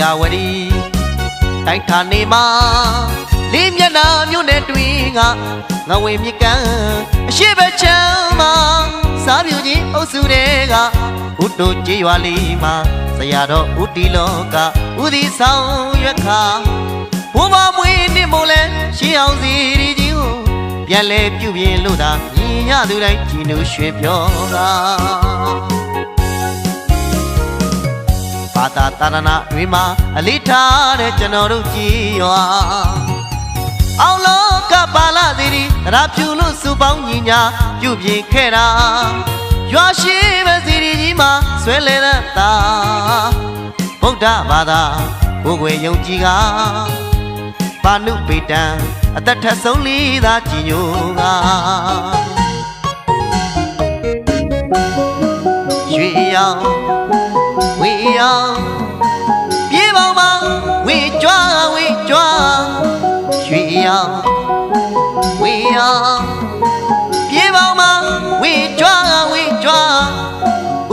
ရာဝတီတိုက်ထာနေမှာလေးမျက်နှာမြို့နယ်တွင်ကငဝေမြကန်းအရှိဘချမ်းမှာစားပြူကြီးအုပ်စုတွေကဥတုကြေးရွာလေးမှာဆရာတော်ဥတီလောကဥဒီဆောင်ရွက်ခါဘုမမွေးနေမို့လဲရှင်းအောင်စီရီကြီးကိုပြန်လဲပြုပြင်လို့သာမြင်ရသူတိုင်းကြည်နူးရွှင်ပြောတာ ဘာသာတာရဏတွေမှာအလေးထားတဲ့ကျွန်တော်တို့ကြည်ရွာအောင်လောကပါလာသေးဒီတရာဖြူလို့စူပေါင်းညီညာပြုပြင်ခဲ့တာရွာရှိပဲစီရီကြီးမှာဆွဲလဲတဲ့တာဗုဒ္ဓဘာသာဘုခွေယုံကြည်ကပါဏုပေတံအသက်ထက်ဆုံးလေးသာကြည်ညိုကရွှေရောင် ဝေရောင်ပြေပေါင်းပါဝေကြွားဝေကြွားရွှေရောင်ဝေရောင်ပြေပေါင်းမှာဝေကြွားဝေကြွား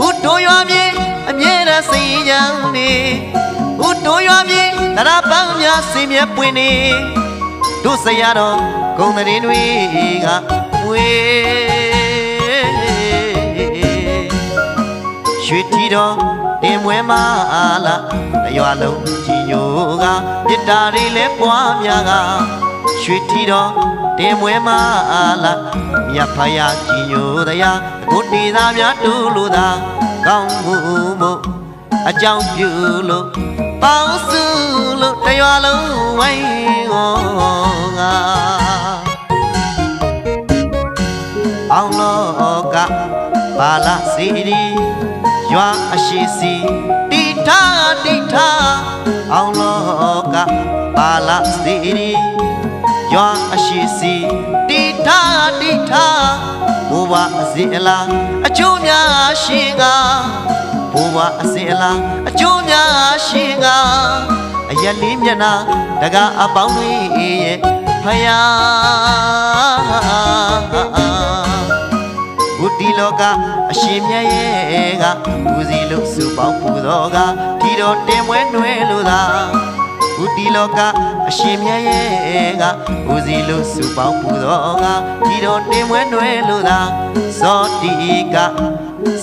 ဥတိုရွာမြေအမြဲတမ်းစိတ်ကြံနေဥတိုရွာမြေတရပန်းများစင်မြဲပွင့်နေတို့ဆရာတော်ဂုံတရင်တွေကဝေရွှေထီတော် တင်မွဲမလာရွာလုံးကြည်ညိုကပြစ်တာတွေလဲပွားများကရွှေထီတော်တင်မွဲမလာမြတ်ဖယားကြည်ညိုတရားကိုတေသာများတူလို့သာကောင်းမှုမို့အကြောင်းပြုလို့ပေါင်းစုလို့တရွာလုံးဝိုင်းဟောငါအောင်လောကဘာလစီရီ ရွာအရှိစီတိထာတိထာအောင်လောကဘာလစီရီရွာအရှိစီတိထာတိထာဘုရားအစီအလားအကျိုးများရှိကဘုရားအစီအလားအကျိုးများရှိကအရက်လေးမျက်နှာတကားအပေါင်းတွေရဲ့ဖယား ဘုဒ္ဓီလောကအရှင်မြတ်ရဲ့ကဦးစီလို့စုပေါင်းပူတော်ကထီတော်တင်မွဲနှွဲလို့သာဘုဒ္ဓီလောကအရှင်မြတ်ရဲ့ကဦးစီလို့စုပေါင်းပူတော်ကထီတော်တင်မွဲနှွဲလို့သာဇောတိက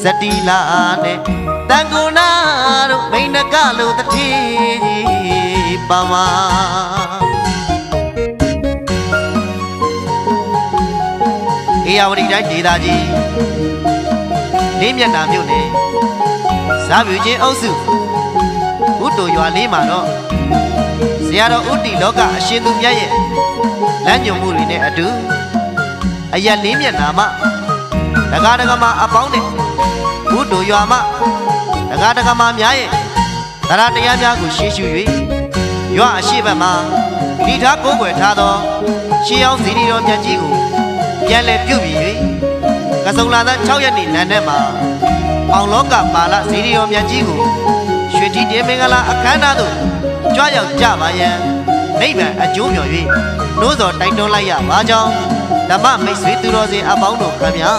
စတိလာနဲ့တန်ကုနာတို့မိန်နကလို့တတိကြီးပါမ အေယာဝတီတိုင်းဒေသကြီးလေးမျက်နှာမြို့နယ်ဇာဗျူချင်းအုပ်စုဥတိုရွာလေးမှာတော့ဇရာတော်ဥတီလောကအရှင်သူမြတ်ရဲ့လမ်းညွန်မှုတွေနဲ့အတူအရက်လေးမျက်နှာမှာတကားတကမာအပေါင်းနဲ့ဥတိုရွာမှာတကားတကမာများရဲ့တရားတရားများကိုရှေးရှု၍ရွာအရှိဘက်မှာဒီထားကိုးကွယ်ထားသောရှေးအောင်ဇီရီတော်မြတ်ကြီးကို ပြန်လဲပြုတ်ပြီး၍ကစုံလာတဲ့6ရက်နေ့နန်းထဲမှာအောင်လောကပါဠဇီရီယောမြတ်ကြီးကိုရွှေတိတေမင်္ဂလာအခမ်းအနားသို့ကြွားရောက်ကြပါယံနိဗ္ဗာန်အကျိုးမျှော်၍နှိုးစော်တိုက်တွန်းလိုက်ရပါကြောင်းဓမ္မမိတ်ဆွေသူတော်စင်အပေါင်းတို့ခင်ဗျာ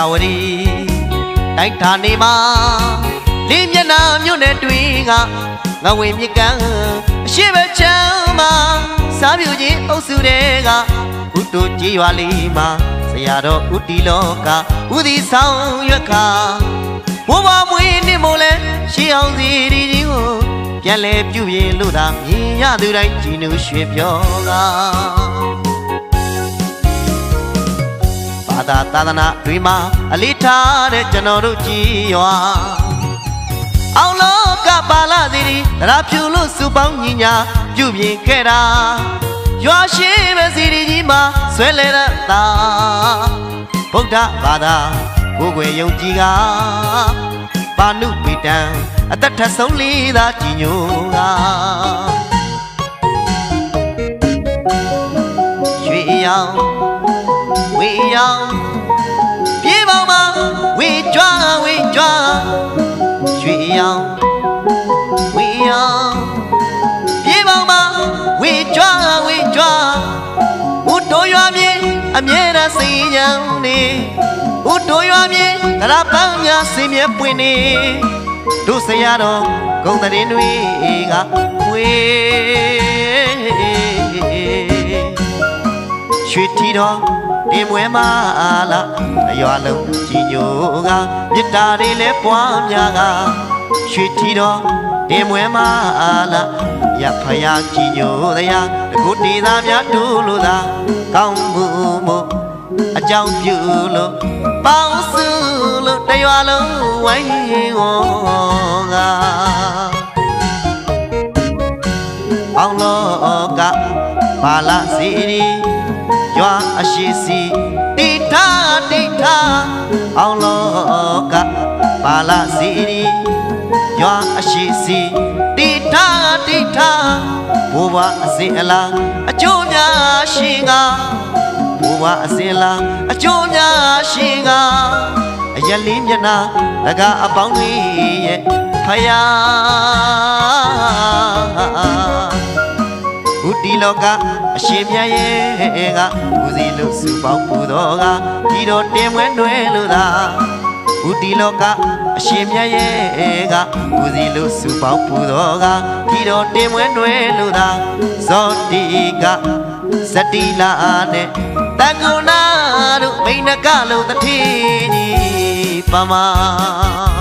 ယာဝတီတိုက်ထာနေမှာလေးမျက်နှာမြို့နယ်တွင်ကငဝေမြကန်းအရှိဘချမ်းမှာစားပြူချင်းအုပ်စုတွေကဥတုကြီးရွာလေးမှာဆရာတော်ဥတီလောကဥဒီဆောင်ရွက်ခါဘိုးဘမွေးနေမို့လဲရှေးအောင်စီဒီကြီးကိုပြန်လဲပြုပြင်လို့သာမြင်ရသူတိုင်းကြည်နူးရွှေပြောက သာသာသနာတွေမှာအလေးထားတဲ့ကျွန်တော်တို့ကြည်ရွာအောင်လောကပါလာစီဒီတရာဖြူလို့စုပေါင်းညီညာပြုပြင်ခဲ့တာရွာရှိပဲစီဒီကြီးမှာဆွဲလဲတဲ့တာဗုဒ္ဓဘာသာကိုယ်ွယ်ယုံကြည်ကပါဏုပိတံအသက်ထဆုံးလေးသာကြည်ညိုကရွှေရောင်ဝေရောင်ပြေပေါင်းမှာ ဝေကြွားဝေကြွားရွှေရောင်ဝေရောင်ပြေပေါင်းမှာဝေကြွားဝေကြွားဘုတိုရွာမြေအမြဲတမ်းစိတ်ညံနေဘုတိုရွာမြေတရပန်းများစင်မြဲပွင့်နေတို့ဆရာတော်ဂုံတရင်တွေကဝေရွှေထီတော် တင်မွဲမလာအရွာလုံးကြီးညိုကမြစ်တာတွေလဲပွားများကရွှေထီတော်တင်မွဲမလာရဖယားကြီးညိုတရားတကုတီသားများတူလို့သာကောင်းမှုမှုအကြောင်းပြုလို့ပေါင်းစုလို့တရွာလုံးဝိုင်းဝန်းကအောင်လောကဘာလစီရီ ရွာအရှိစီတိထာတိထာအောင်လောကဘာလစီရီရွာအရှိစီတိထာတိထာဘုရားအစဉ်အလားအကျိုးများရှိငါဘုရားအစဉ်လားအကျိုးများရှိငါအယက်လေးမျက်နှာတကအပေါင်းတွေရဲ့ဖယားဘုတီလောက အရှင်မြတ်ရဲ့ကဦးစီလို့စုပေါင်းပူတော်ကဒီတော်တင်မွဲနွယ်လို့သာဘုတီလောကအရှင်မြတ်ရဲ့ကဦးစီလို့စုပေါင်းပူတော်ကဒီတော်တင်မွဲနွယ်လို့သာဇောတိကဇတိလာနဲ့တန်ကုနာတို့မိန်နကလို့တထေကြီးပမာ